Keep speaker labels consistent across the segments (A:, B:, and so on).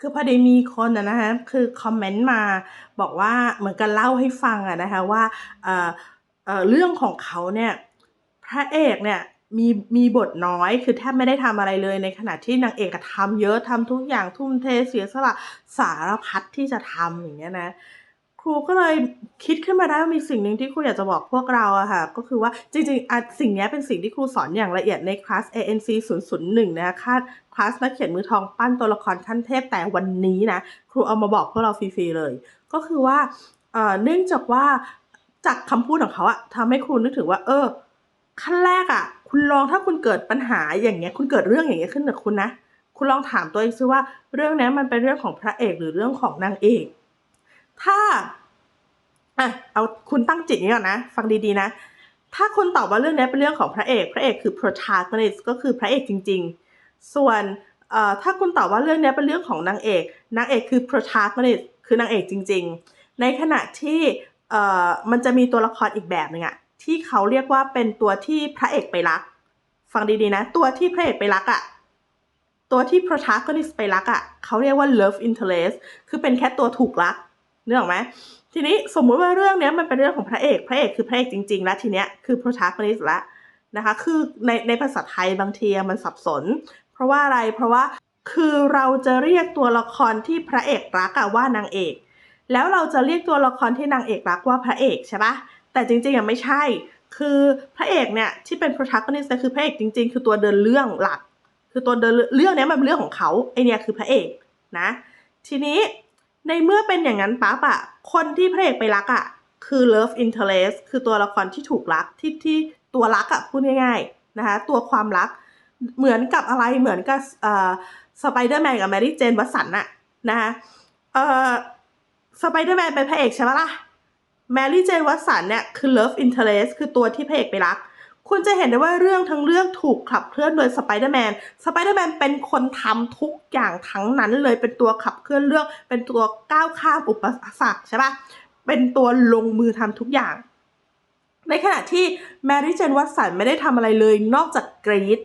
A: คือพอดีมีคนอะนะคะ คือคอมเมนต์มาบอกว่าเหมือนกันเล่าให้ฟังอะนะคะว่าเอ่อเอ่อเรื่องของเขาเนี่ยพระเอกเนี่ยมีมีบทน้อยคือแทบไม่ได้ทำอะไรเลยในขณะที่นางเอกทำเยอะทำทุกอย่างทุ่มเทเสียสละสารพัดที่จะทำอย่างเงี้ยนะ ครูก็เลยคิดขึ้นมาได้ว่ามีสิ่งหนึ่งที่ครูอยากจะบอกพวกเราอะค่ะ ก็คือว่าจริงๆอะสิ่งนี้เป็นสิ่งที่ครูสอนอย่างละเอียดในคลาส ANC 001 นะคะคลาสคลาสนักเขียนมือทองปั้นตัวละครขั้นเทพแต่วันนี้นะ ครูเอามาบอกพวกเราฟรีๆเลย ก็คือว่าเอ่อเนื่องจากว่าจากคำพูดของเขาอะทำให้ครูนึกถึงว่า เออ ขั้นแรกอะคุณลองถ้าคุณเกิดปัญหาอย่างเงี้ย คุณเกิดเรื่องอย่างเงี้ยขึ้นกับคุณนะ คุณลองถามตัวเองซิว่าเรื่องนี้มันเป็นเรื่องของพระเอกหรือเรื่องของนางเอก ถ้าอะเอาคุณตั้งจิตนี้ก่อนนะ ฟังดีๆนะ ถ้าคุณตอบว่าเรื่องนี้เป็นเรื่องของพระเอก พระเอกคือ protagonist ก็คือพระเอกจริง ๆ ส่วนเอ่อถ้าคุณตอบว่าเรื่องนี้เป็นเรื่องของนางเอก นางเอกคือ protagonist คือนางเอกจริง ๆ ในขณะที่เอ่อมันจะมีตัวละครอีกแบบหนึ่งอะที่เขาเรียกว่าเป็นตัวที่พระเอกไปรัก ฟังดีๆนะ ตัวที่พระเอกไปรักอะตัวที่ protagonist ไปรักอะเขาเรียกว่า love interest คือเป็นแค่ตัวถูกรัก นึกออกไหมทีนี้สมมุติว่าเรื่องนี้มันเป็นเรื่องของพระเอกพระเอกคือพระเอกจริง ๆ แล้วทีเนี้ยคือ protagonist ละนะคะคือในในภาษาไทยบางทีมันสับสน เพราะว่าอะไรเพราะว่าคือเราจะเรียกตัวละครที่พระเอกรักอะว่านางเอก แล้วเราจะเรียกตัวละครที่นางเอกรักว่าพระเอกใช่ปะแต่จริงๆอะไม่ใช่ คือพระเอกเนี่ยที่เป็น protagonist เนี่ยคือพระเอกจริง ๆ คือตัวเดินเรื่องหลัก คือตัวเดินเรื่องเนี้มันเป็นเรื่องของเขาไอเนี่ยคือพระเอกนะ ทีนี้ ในเมื่อเป็นอย่างนั้นปั๊บอะคนที่พระเอกไปรักอะคือ love interest คือตัวละครที่ถูกรักที่ที่ตัวรักอะพูดง่ายๆนะคะตัวความรักเหมือนกับอะไรเหมือนกับเอ่อสไปเดอร์แมนกับแมรี่เจนวัตสันอะนะคะเอ่อสไปเดอร์แมนเป็นพระเอกใช่ปะล่ะแมรี่เจนวัตสันเนี่ยคือ love interest คือตัวที่พระเอกไปรัก คุณจะเห็นได้ว่าเรื่องทั้งเรื่องถูกขับเคลื่อนโดยสไปเดอร์แมน สไปเดอร์แมนเป็นคนทำทุกอย่างทั้งนั้นเลยเป็นตัวขับเคลื่อนเรื่อง เป็นตัวก้าวข้ามอุปสรรคใช่ปะเป็นตัวลงมือทำทุกอย่าง ในขณะที่แมรี่เจนวัตสันไม่ได้ทำอะไรเลยนอกจากกรีด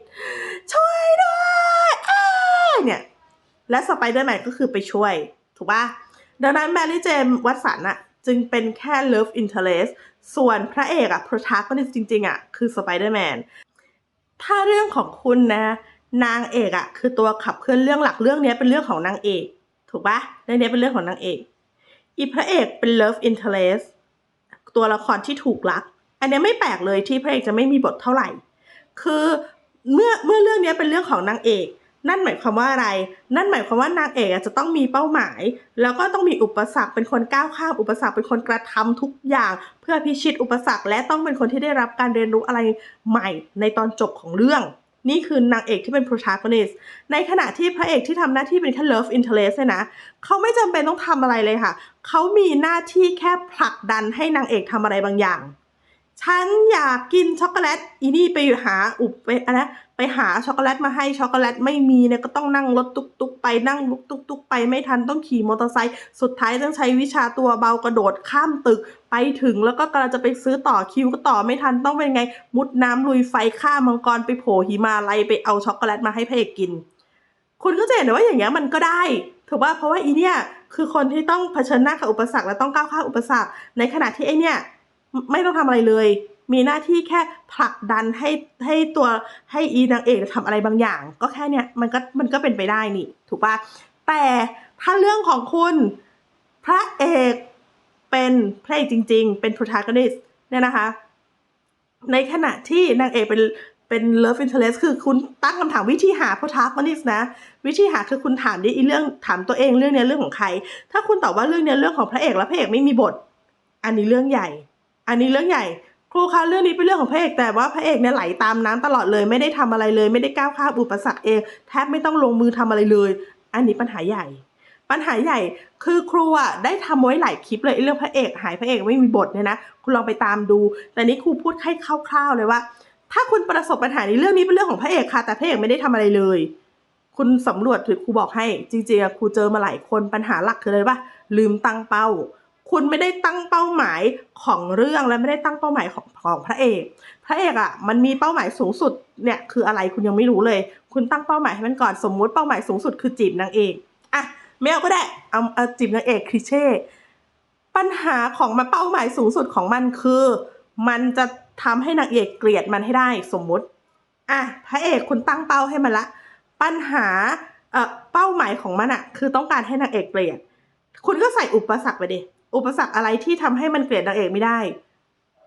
A: ช่วยด้วยอ้ายเนี่ยและสไปเดอร์แมนก็คือไปช่วย ถูกปะดังนั้นแมรี่เจนวัตสันอะ จึงเป็นแค่ love interest ส่วนพระเอกอะ protagonist จริง ๆอะคือสไปเดอร์แมนถ้าเรื่องของคุณนะ นางเอกอะคือตัวขับเคลื่อนเรื่องหลักเรื่องนี้เป็นเรื่องของนางเอก ถูกปะเรื่องนี้เป็นเรื่องของนางเอกอีพระเอกเป็น love interest ตัวละครที่ถูกรัก อันนี้ไม่แปลกเลยที่พระเอกจะไม่มีบทเท่าไหร่ คือเมื่อเมื่อเรื่องนี้เป็นเรื่องของนางเอก นั่นหมายความว่าอะไร นั่นหมายความว่านางเอกจะต้องมีเป้าหมาย แล้วก็ต้องมีอุปสรรคเป็นคนก้าวข้ามอุปสรรคเป็นคนกระทำทุกอย่าง เพื่อพิชิตอุปสรรค และต้องเป็นคนที่ได้รับการเรียนรู้อะไรใหม่ในตอนจบของเรื่อง นี่คือนางเอกที่เป็น protagonist ในขณะที่พระเอกที่ทำหน้าที่เป็นแค่ love interest เนี่ยนะเขาไม่จำเป็นต้องทำอะไรเลยค่ะ เขามีหน้าที่แค่ผลักดันให้นางเอกทำอะไรบางอย่าง ฉันอยากกินช็อกโกแลตอีนี่ไปหาอุบไปอะไรนะไปหาช็อกโกแลตมาให้ช็อกโกแลตไม่มีเนี่ยก็ต้องนั่งรถตุกๆไปนั่งรถตุกๆไปไม่ทันต้องขี่มอเตอร์ไซค์สุดท้ายต้องใช้วิชาตัวเบากระโดดข้ามตึกไปถึงแล้วก็กำลังจะไปซื้อต่อคิวก็ต่อไม่ทันต้องเป็นไง มุดน้ำลุยไฟข้ามังกรไปโผล่หิมาลัยไปเอาช็อกโกแลตมาให้พระเอกกิน คุณก็จะเห็นว่าอย่างเงี้ยมันก็ได้ถูกป่ะเพราะว่าอีเนี่ยคือคนที่ต้องเผชิญหน้ากับอุปสรรคและต้องก้าวข้ามอุปสรรค ในขณะที่ไอเนี่ย ไม่ต้องทำอะไรเลย มีหน้าที่แค่ผลักดันให้ให้ตัวให้อีนางเอกทำอะไรบางอย่าง ก็แค่เนี้ยมันก็มันก็เป็นไปได้นี่ ถูกปะแต่ถ้าเรื่องของคุณพระเอกเป็นพระเอกจริง ๆ เป็น protagonist เนี่ยนะคะ ในขณะที่นางเอกเป็นเป็น love interest คือคุณตั้งคำถามวิธีหา protagonist นะ วิธีหาคือคุณถามดิอีเรื่องถามตัวเองเรื่องเนี้ยเรื่องของใคร ถ้าคุณตอบว่าเรื่องเนี้ยเรื่องของพระเอกแล้วพระเอกไม่มีบท อันนี้เรื่องใหญ่ อันนี้เรื่องใหญ่ครูคะเรื่องนี้เป็นเรื่องของพระเอกแต่ว่าพระเอกเนี่ยไหลตามน้ำตลอดเลย ไม่ได้ทำอะไรเลย ไม่ได้ก้าวข้ามอุปสรรคเองแทบไม่ต้องลงมือทำอะไรเลย อันนี้ปัญหาใหญ่ ปัญหาใหญ่คือครูอะได้ทำไว้หลายคลิปเลยเรื่องพระเอกหายพระเอกไม่มีบทเนี่ยนะคุณลองไปตามดู แต่นี้ครูพูดให้คร่าวๆเลยว่า ถ้าคุณประสบปัญหาในเรื่องนี้เป็นเรื่องของพระเอกค่ะ แต่พระเอกไม่ได้ทำอะไรเลย คุณสำรวจหรือครูบอกให้จริงๆครูเจอมาหลายคนปัญหาหลักคืออะไรปะลืมตั้งเป้า คุณไม่ได้ตั้งเป้าหมายของเรื่องและไม่ได้ตั้งเป้าหมายของของพระเอก พระเอกอะมันมีเป้าหมายสูงสุดเนี่ยคืออะไรคุณยังไม่รู้เลย คุณตั้งเป้าหมายให้มันก่อนสมมุติเป้าหมายสูงสุดคือจีบนางเอกอะไม่เอาก็ได้เอาเอาจีบนางเอกคลิเช่ปัญหาของมันเป้าหมายสูงสุดของมันคือ มันจะทำให้นางเอกเกลียดมันให้ได้สมมุติอะพระเอกคุณตั้งเป้าให้มันละ ปัญหาเอ่อเป้าหมายของมันอะคือต้องการให้นางเอกเกลียด คุณก็ใส่อุปสรรคไปดิ อุปสรรคอะไรที่ทำให้มันเกลียดนางเอกไม่ได้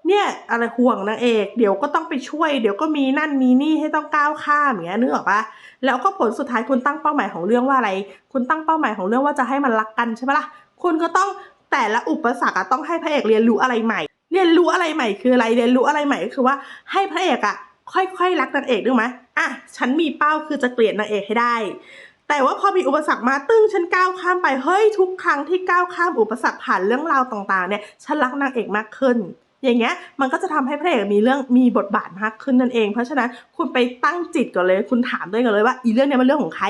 A: เนี่ยอะไรห่วงนางเอก เดี๋ยวก็ต้องไปช่วย เดี๋ยวก็มีนั่นมีนี่ให้ต้องก้าวข้ามอย่างเงี้ยนึกออกปะแล้วก็ผลสุดท้ายคุณตั้งเป้าหมายของเรื่องว่าอะไร คุณตั้งเป้าหมายของเรื่องว่าจะให้มันรักกันใช่ปะล่ะคุณก็ต้องแต่ละอุปสรรคอะต้องให้พระเอกเรียนรู้อะไรใหม่ เรียนรู้อะไรใหม่คืออะไร เรียนรู้อะไรใหม่ก็คือว่าให้พระเอกอะค่อยๆรักนางเอกด้วยไหมอะฉันมีเป้าคือจะเกลียดนางเอกให้ได้ แต่ว่าพอมีอุปสรรคมาตึ้งฉันก้าวข้ามไปเฮ้ยทุกครั้งที่ก้าวข้ามอุปสรรคผ่านเรื่องราวต่างๆเนี่ยฉันรักนางเอกมากขึ้น อย่างเงี้ยมันก็จะทำให้พระเอกมีเรื่องมีบทบาทมากขึ้นนั่นเอง เพราะฉะนั้นคุณไปตั้งจิตก่อนเลย คุณถามตัวเองก่อนเลยว่าอีเรื่องเนี้ยมันเรื่องของใคร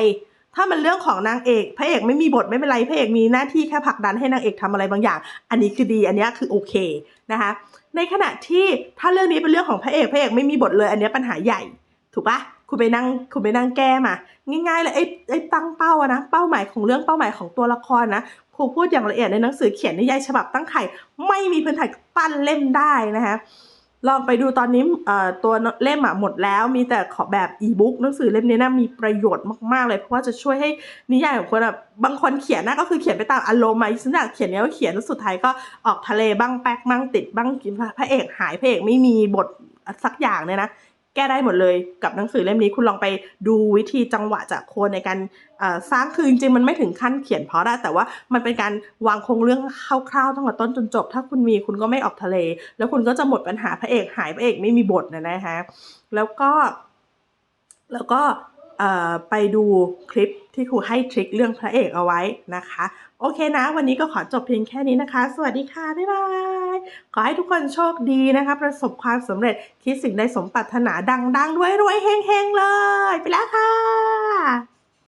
A: ถ้ามันเรื่องของนางเอกพระเอกไม่มีบทไม่เป็นไรพระเอกมีหน้าที่แค่ผลักดันให้นางเอกทำอะไรบางอย่าง อันนี้คือดีอันนี้คือโอเคนะคะในขณะที่ถ้าเรื่องนี้เป็นเรื่องของพระเอกพระเอกไม่มีบทเลยอันนี้ปัญหาใหญ่ถูกปะ คุณไปนั่งคุณไปนั่งแก้มา ง่ายๆเลยไอ้ไอ้ตั้งเป้าอะนะเป้าหมายของเรื่องเป้าหมายของตัวละครนะครูพูดอย่างละเอียดในหนังสือเขียนนิยายฉบับตั้งไข่ไม่มีพื้นฐานปั้นเล่มได้นะคะลองไปดูตอนนี้เอ่อตัวเล่มอะหมดแล้วมีแต่ขอแบบอีบุ๊กหนังสือเล่มนี้นะมีประโยชน์มากๆ เลยเพราะว่าจะช่วยให้นิยายของคนอะบางคนเขียนนะก็คือเขียนไปตามอารมณ์มาฉันอยากเขียนเนี้ยก็เขียนแล้วสุดท้ายก็ออกทะเลบ้างแป๊กบ้างติดบ้างกินพระเอกหายพระเอกไม่มีบทสักอย่างเนี่ยนะ แก้ได้หมดเลยกับหนังสือเล่มนี้คุณลองไปดูวิธีจังหวะจากโคนในการสร้างคือจริงๆมันไม่ถึงขั้นเขียนเพราะได้แต่ว่ามันเป็นการวางโครงเรื่องคร่าวๆตั้งแต่ต้นจนจบ ถ้าคุณมีคุณก็ไม่ออกทะเล แล้วคุณก็จะหมดปัญหาพระเอกหายพระเอกไม่มีบทนะนะฮะแล้วก็ แล้วก็ ไปดูคลิปที่ครูให้ทริคเรื่องพระเอกเอาไว้นะคะ โอเคนะ วันนี้ก็ขอจบเพียงแค่นี้นะคะ สวัสดีค่ะ บ๊ายบาย ขอให้ทุกคนโชคดีนะคะ ประสบความสำเร็จคิดสิ่งใดสมปรารถนาดังๆรวยเฮงๆเลย ไปแล้วค่ะ